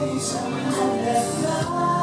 these I have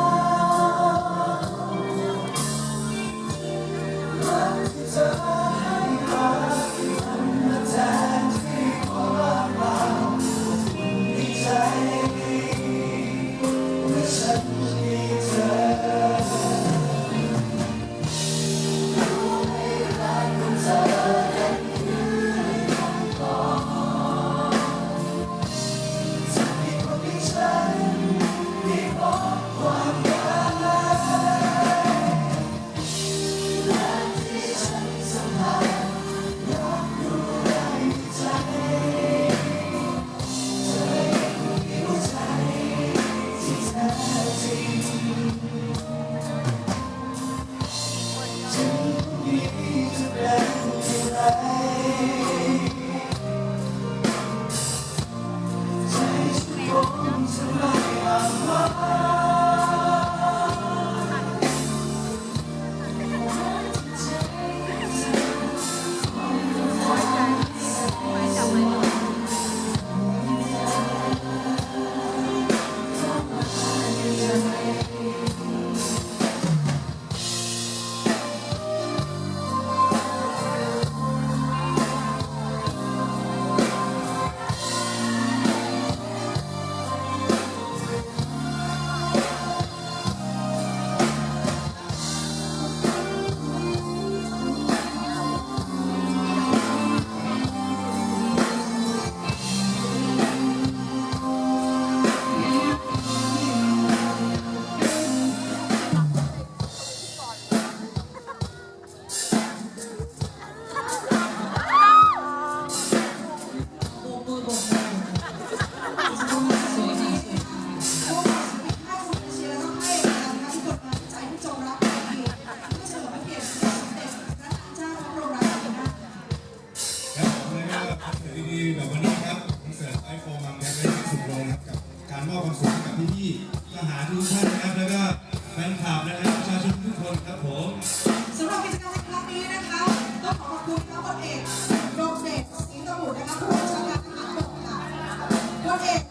พี่ทหารทุกท่านนะครับ แล้วก็แฟนคลับนะครับประชาชนทุกคนครับผมสำหรับกิจกรรมในครั้งนี้นะคะต้องขอขอบคุณทั้งพลเอกโรงเดชศรีตบุตรนะคะผู้บัญชาการทหารบกค่ะพลเอก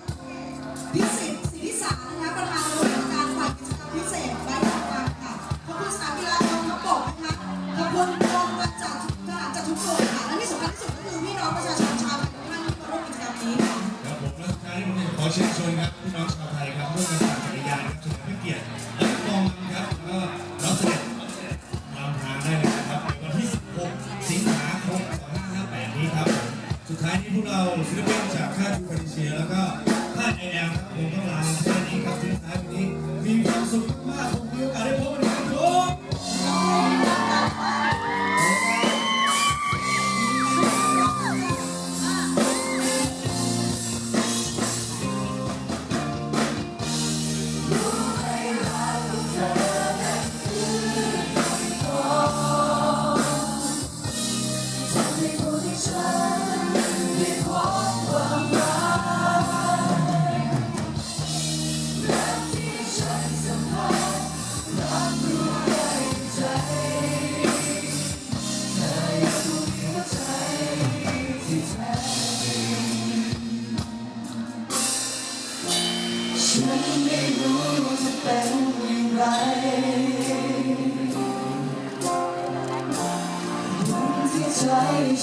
พิสิทธิ์สิทธิสารนะคะประธานกรรมการฝ่ายกิจกรรมพิเศษใบทางการค่ะขอบคุณสนามกีฬากองทัพบกนะคะขอบคุณกองทัพจากทหารจากทุกส่วนค่ะและที่สำคัญที่สุดก็คือพี่น้องประชาชนชาวไทยทุกท่านที่มาร่วมกิจกรรมนี้ครับผมและท้ายนี้ผมอขอเชิญชวนครับ ศิลปินจากค่ายคอนเชียแล้วก็ค่ายไอแอมครัผมต้องลาท่านนี้ครับทิ้งท้ายวันนี้ มีความสุขมากผมมีโอกาสได้พบกันครับผม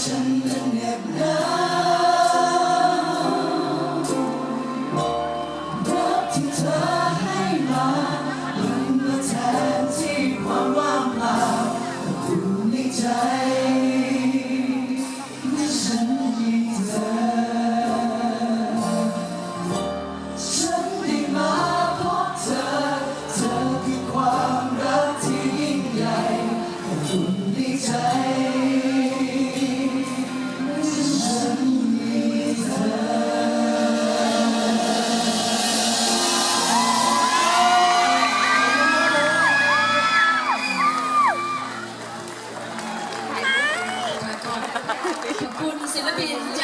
ฉันนั้นเงียบหนาวรักที่เธอให้มามันมาแทนที่ความว่างเปล่าอยู่ในใจและฉันยิน